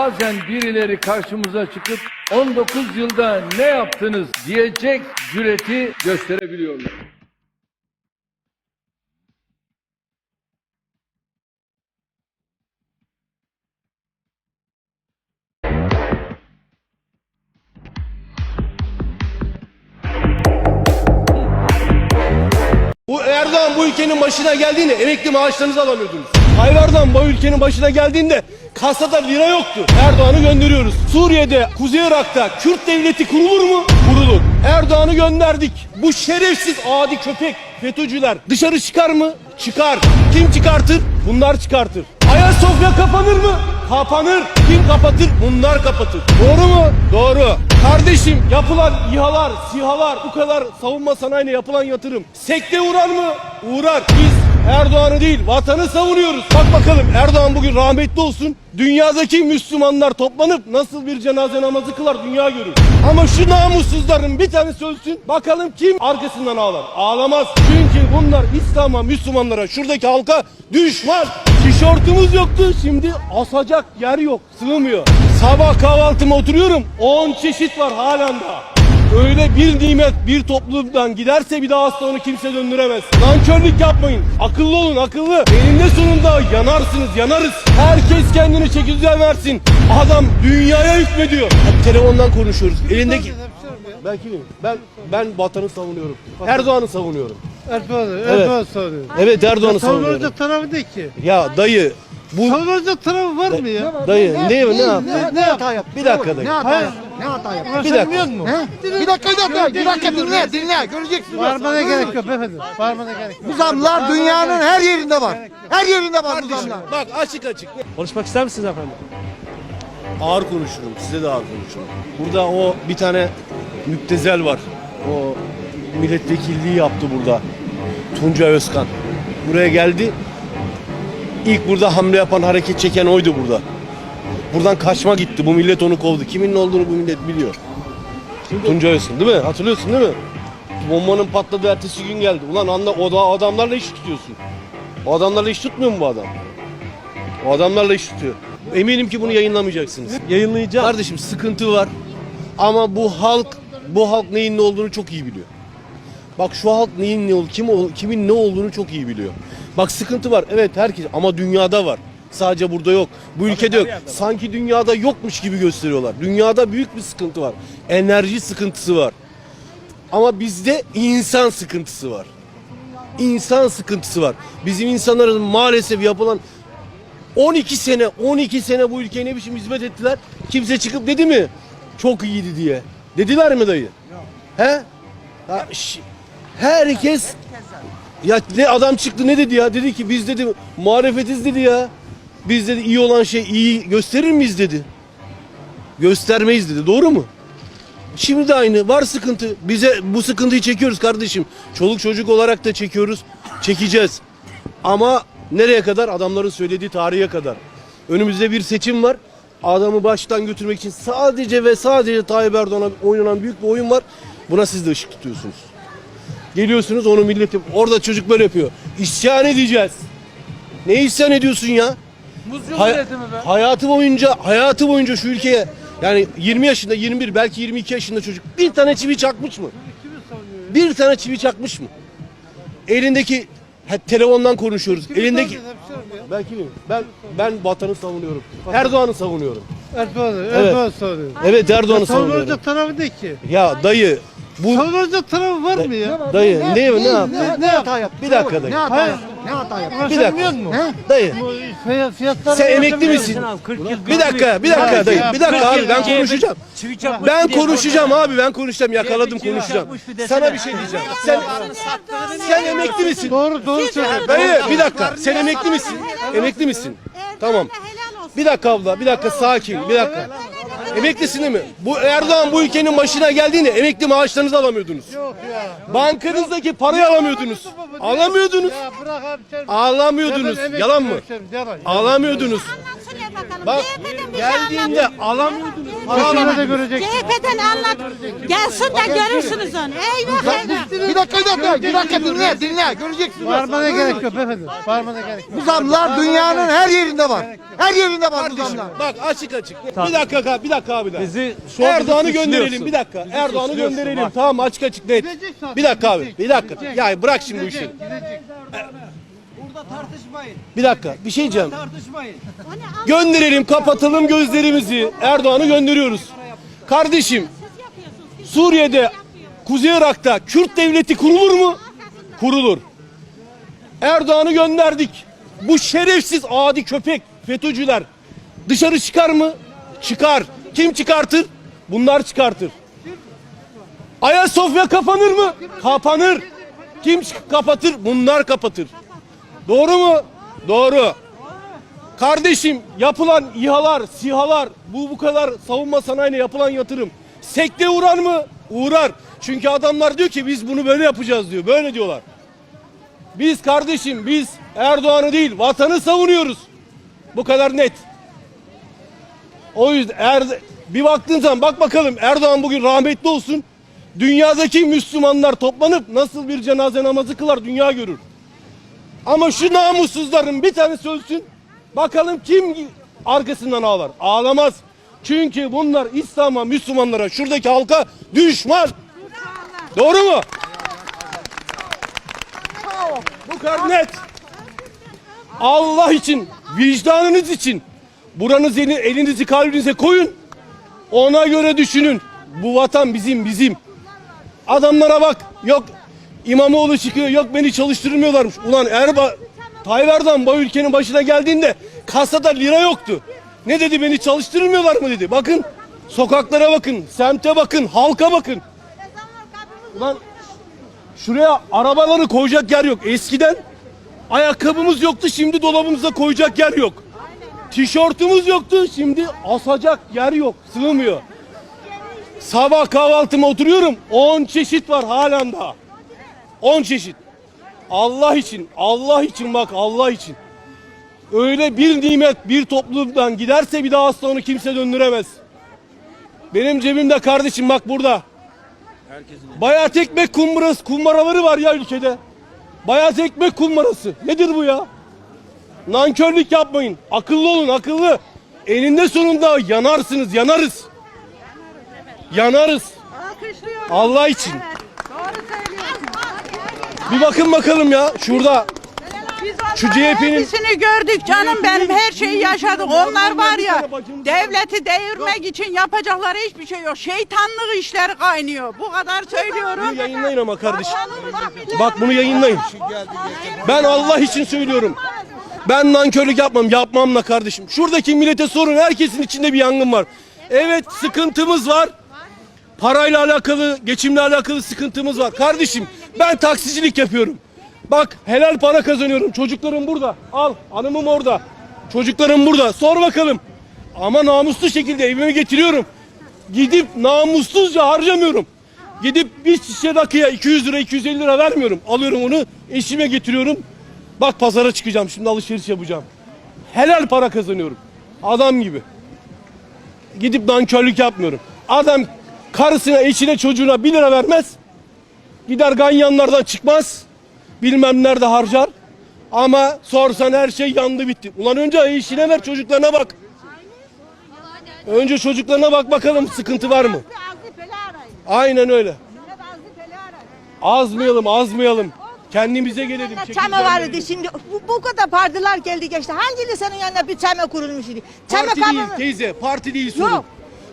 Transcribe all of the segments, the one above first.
bazen birileri karşımıza çıkıp 19 yılda ne yaptınız diyecek cüreti gösterebiliyorlar. Bu Erdoğan bu ülkenin başına geldiğinde emekli maaşlarınızı alamıyordunuz. Tayyip Erdoğan bu ülkenin başına geldiğinde kasada lira yoktu. Erdoğan'ı gönderiyoruz. Suriye'de, Kuzey Irak'ta Kürt devleti kurulur mu? Kurulur. Erdoğan'ı gönderdik. Bu şerefsiz adi köpek FETÖ'cüler dışarı çıkar mı? Çıkar. Kim çıkartır? Bunlar çıkartır. Ayasofya kapanır mı? Kapanır. Kim kapatır? Bunlar kapatır. Doğru mu? Doğru. Kardeşim yapılan İHA'lar, SİHA'lar bu kadar savunma sanayine yapılan yatırım sekte uğrar mı? Uğrar. Biz Erdoğan'ı değil vatanı savunuyoruz. Bak bakalım Erdoğan bugün rahmetli olsun. Dünyadaki Müslümanlar toplanıp nasıl bir cenaze namazı kılar dünya görür. Ama şu namussuzların bir tanesi ölsün. Bakalım kim arkasından ağlar? Ağlamaz. Çünkü bunlar İslam'a, Müslümanlara, şuradaki halka düşman. Tişörtümüz yoktu şimdi asacak yer yok. Sığmıyor. Sabah kahvaltıma oturuyorum 10 çeşit var halen daha. Öyle bir nimet bir toplumdan giderse bir daha asla onu kimse döndüremez. Nankörlük yapmayın. Akıllı olun akıllı. Eninde sonunda yanarsınız yanarız. Herkes kendini çeki düzen versin. Adam dünyaya hükmediyor. Hep telefondan konuşuyoruz. Elindeki... Belki mi? Ben ben vatanı savunuyorum. Erdoğan'ı savunuyorum. Erdoğan, Erdoğan savunuyor. Evet Erdoğan'ı savunuyorum. Savunulacak tarafı ne ki? Ya dayı bu Savunulacak tarafı var mı ya? dayı ne ne, ne yaptı? Ne, ne hata yaptı? Bir dakika dayı. Ne hata Hayır. yaptı? Ne hata yaptı? Bir dakika. He? Bir dakika, bir dakika, bir dakika dinle, dinle. Göreceksin. Bağırmana gerek yok beyefendi. Bağırmana gerek yok. Bu zamlar dünyanın her yerinde var. Her yerinde var bu zamlar. Bak açık açık. Konuşmak ister misiniz efendim? Ağır konuşurum. Size de ağır konuşurum. Burada o bir tane müptezel var. O milletvekilliği yaptı burada. Tunca Özkan. Buraya geldi. İlk burada hamle yapan, hareket çeken oydu burada. Buradan kaçma gitti. Bu millet onu kovdu. Kimin ne olduğunu bu millet biliyor. Tunca Özkan değil mi? Hatırlıyorsun değil mi? Bombanın patladığı ertesi gün geldi. Ulan anda o da adamlarla iş tutuyorsun. O adamlarla iş tutmuyor mu bu adam? O adamlarla iş tutuyor. Eminim ki bunu yayınlamayacaksınız. Yayınlayacağım. Kardeşim sıkıntı var. Ama bu halk bu halk neyin ne olduğunu çok iyi biliyor. Bak şu halk neyin ne ol, kim kimin ne olduğunu çok iyi biliyor. Bak sıkıntı var. Evet herkes ama dünyada var. Sadece burada yok. Bu ülkede yok. Sanki dünyada yokmuş gibi gösteriyorlar. Dünyada büyük bir sıkıntı var. Enerji sıkıntısı var. Ama bizde insan sıkıntısı var. İnsan sıkıntısı var. Bizim insanların maalesef yapılan 12 sene 12 sene bu ülkeye ne biçim hizmet ettiler? Kimse çıkıp dedi mi? Çok iyiydi diye. Dediler mi dayı? He? Ha, herkes ya ne adam çıktı ne dedi ya? Dedi ki biz dedi muhalefetiz dedi ya. Biz dedi iyi olan şey iyi gösterir miyiz dedi. Göstermeyiz dedi. Doğru mu? Şimdi de aynı. Var sıkıntı. Bize bu sıkıntıyı çekiyoruz kardeşim. Çoluk çocuk olarak da çekiyoruz. Çekeceğiz. Ama nereye kadar? Adamların söylediği tarihe kadar. Önümüzde bir seçim var. Adamı baştan götürmek için sadece ve sadece Tayyip Erdoğan'a oynanan büyük bir oyun var. Buna siz de ışık tutuyorsunuz. Geliyorsunuz onu milleti orada çocuk böyle yapıyor. İsyan edeceğiz. Ne isyan ediyorsun ya? Hay- hayatı boyunca hayatı boyunca şu ülkeye yani 20 yaşında 21 belki 22 yaşında çocuk bir tane çivi çakmış mı? Bir tane çivi çakmış mı? Elindeki ha, telefondan konuşuyoruz. Elindeki belki mi? Ben ben vatanı savunuyorum. Erdoğan'ı savunuyorum. Erdoğan, Erdoğan savunuyor. Evet Erdoğan'ı savunuyorum. Savunulacak tarafı ne ki? Ya dayı bu Savunulacak tarafı var mı ya? dayı ne ne yaptı? Ne, ne hata yaptı? Bir dakika dayı. Ne hata Hayır. yaptı? Ne hata yaptı? Bir dakika. He? Dayı Fiyat- Fiyatlar sen emekli misin? Bir dakika, bir dakika dayı. Bir dakika abi ben konuşacağım. Ben konuşacağım abi ben konuşacağım yakaladım konuşacağım. Sana bir şey diyeceğim. Sen sen emekli misin? Doğru doğru söylüyorsun. Dayı bir dakika. Sen emekli misin? Emekli misin? Tamam. Bir dakika abla, bir dakika sakin, bir dakika. Emeklisin değil mi? Bu Erdoğan bu ülkenin başına geldiğinde emekli maaşlarınızı alamıyordunuz. Bankanızdaki parayı alamıyordunuz. Alamıyordunuz. Ya bırak abi sen. Alamıyordunuz. Ya Yalan mı? Yalan. Alamıyordunuz. Bakalım. Bak şey geldiğinde alamıyordunuz. Seçimde de görecek. CHP'den anlat. Gelsin de görürsünüz onu. Eyvah eyvah. Bir dakika bir dakika bir dakika dinle dinle göreceksin. Bağırmana gerek yok efendim. Bağırmana gerek yok. Bu zamlar dünyanın her yerinde var. Her yerinde var bu zamlar. Bak açık açık. Bir dakika abi, bir dakika abi. daha. Bizi şu Erdoğan'ı gönderelim bir dakika. Erdoğan'ı gönderelim. Tamam açık açık net. Bir dakika abi. Bir dakika. Ya bırak şimdi bu işi. Gidecek, gidecek. Bir dakika. Bir şey diyeceğim. Onu al. Gönderelim, kapatalım gözlerimizi. Erdoğan'ı gönderiyoruz. Kardeşim, Suriye'de, Kuzey Irak'ta Kürt devleti kurulur mu? Kurulur. Erdoğan'ı gönderdik. Bu şerefsiz adi köpek, FETÖ'cüler dışarı çıkar mı? Çıkar. Kim çıkartır? Bunlar çıkartır. Ayasofya kapanır mı? Kapanır. Kim kapatır? Bunlar kapatır. Doğru mu? Doğru. Kardeşim yapılan İHA'lar, SİHA'lar, bu bu kadar savunma sanayine yapılan yatırım sekte uğrar mı? Uğrar. Çünkü adamlar diyor ki biz bunu böyle yapacağız diyor. Böyle diyorlar. Biz kardeşim biz Erdoğan'ı değil vatanı savunuyoruz. Bu kadar net. O yüzden er, bir baktığın zaman bak bakalım Erdoğan bugün rahmetli olsun. Dünyadaki Müslümanlar toplanıp nasıl bir cenaze namazı kılar dünya görür. Ama şu namussuzların bir tanesi ölsün. Bakalım kim arkasından ağlar. Ağlamaz. Çünkü bunlar İslam'a, Müslümanlara, şuradaki halka düşman. Doğru mu? Bu kadar net. Allah için, vicdanınız için buranızı elinizi kalbinize koyun. Ona göre düşünün. Bu vatan bizim, bizim. Adamlara bak. Yok İmamoğlu çıkıyor. Yok beni çalıştırmıyorlarmış. Ulan Erba Tayyip Erdoğan bu ülkenin başına geldiğinde kasada lira yoktu. Ne dedi beni çalıştırmıyorlar mı dedi. Bakın sokaklara bakın, semte bakın, halka bakın. Ulan şuraya arabaları koyacak yer yok. Eskiden ayakkabımız yoktu şimdi dolabımıza koyacak yer yok. Tişörtümüz yoktu şimdi asacak yer yok. Sığmıyor. Sabah kahvaltıma oturuyorum. 10 çeşit var halen daha. 10 çeşit. Allah için, Allah için bak Allah için. Öyle bir nimet bir toplumdan giderse bir daha asla onu kimse döndüremez. Benim cebimde kardeşim bak burada. Bayat ekmek kumbarası, kumbaraları var ya ülkede. Bayat ekmek kumbarası. Nedir bu ya? Nankörlük yapmayın. Akıllı olun akıllı. Eninde sonunda yanarsınız yanarız. Yanarız. Allah için. Bir bakın bakalım ya şurada. Şu CHP'nin Hepsini gördük canım benim her şeyi yaşadık. Onlar var ya devleti devirmek için yapacakları hiçbir şey yok. Şeytanlık işleri kaynıyor. Bu kadar söylüyorum. yayınlayın ama kardeşim. Bak bunu yayınlayın. Ben Allah için söylüyorum. Ben nankörlük yapmam, yapmam da kardeşim. Şuradaki millete sorun, herkesin içinde bir yangın var. Evet sıkıntımız var. Parayla alakalı, geçimle alakalı sıkıntımız var. Kardeşim ben taksicilik yapıyorum. Bak helal para kazanıyorum. Çocuklarım burada. Al hanımım orada. Çocuklarım burada. Sor bakalım. Ama namuslu şekilde evime getiriyorum. Gidip namussuzca harcamıyorum. Gidip bir şişe rakıya 200 lira 250 lira vermiyorum. Alıyorum onu eşime getiriyorum. Bak pazara çıkacağım şimdi alışveriş yapacağım. Helal para kazanıyorum. Adam gibi. Gidip nankörlük yapmıyorum. Adam karısına, eşine, çocuğuna 1 lira vermez. Gider ganyanlardan çıkmaz. Bilmem nerede harcar. Ama sorsan her şey yandı bitti. Ulan önce eşine ver çocuklarına bak. Önce çocuklarına bak bakalım sıkıntı var mı? Aynen öyle. Azmayalım azmayalım. Kendimize gelelim. Çekirdeğe vardı şimdi bu, bu kadar partiler geldi geçti. Hangi lisenin yanında bir çame kurulmuş idi? Çame Parti değil teyze. Parti değil sorun. Yok.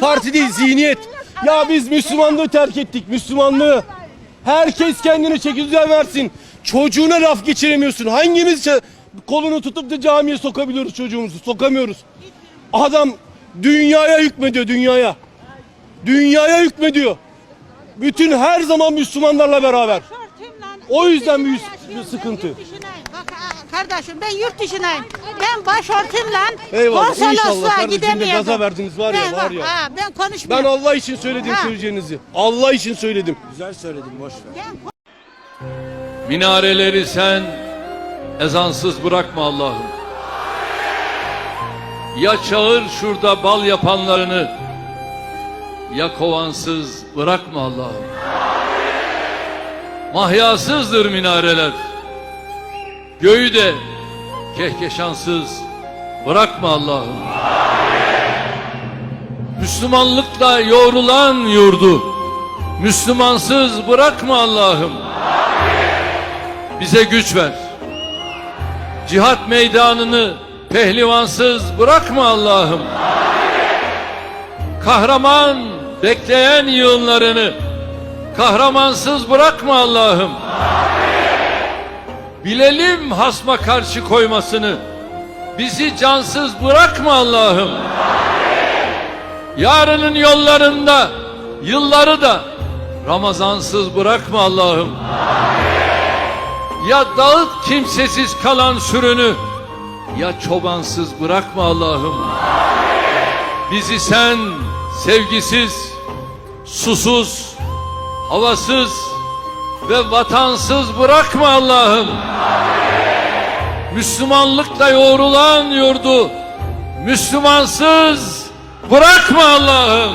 Parti değil zihniyet. Ya biz Müslümanlığı terk ettik. Müslümanlığı. Herkes kendini çekirdeğe versin. Çocuğuna laf geçiremiyorsun. Hangimiz kolunu tutup da camiye sokabiliyoruz çocuğumuzu? Sokamıyoruz. Adam dünyaya hükmediyor dünyaya. Dünyaya hükmediyor. Bütün her zaman Müslümanlarla beraber. O yüzden büyük bir sıkıntı. Kardeşim ben yurt dışındayım. Ben başörtümle Eyvallah, inşallah konsolosluğa kardeşim de gidemiyordum. gaza verdiniz var ya, Ben var ya. Ha, ben Ben konuşmuyorum. Allah için söyledim Ha. söyleyeceğinizi. Allah için söyledim. Ben Minareleri sen ezansız bırakma Allah'ım. Ya çağır şurada bal yapanlarını ya kovansız bırakma Allah'ım. Mahyasızdır minareler. Göğü de kehkeşansız bırakma Allah'ım. Müslümanlıkla yoğrulan yurdu Müslümansız bırakma Allah'ım. Bize güç ver. Cihat meydanını pehlivansız bırakma Allah'ım. Kahraman bekleyen yığınlarını kahramansız bırakma Allah'ım. Bilelim hasma karşı koymasını. Bizi cansız bırakma Allah'ım. Yarının yollarında yılları da Ramazansız bırakma Allah'ım. Ya dağıt kimsesiz kalan sürünü ya çobansız bırakma Allah'ım. Bizi sen sevgisiz, susuz, havasız ve vatansız bırakma Allah'ım. Müslümanlıkla yoğrulan yurdu Müslümansız bırakma Allah'ım.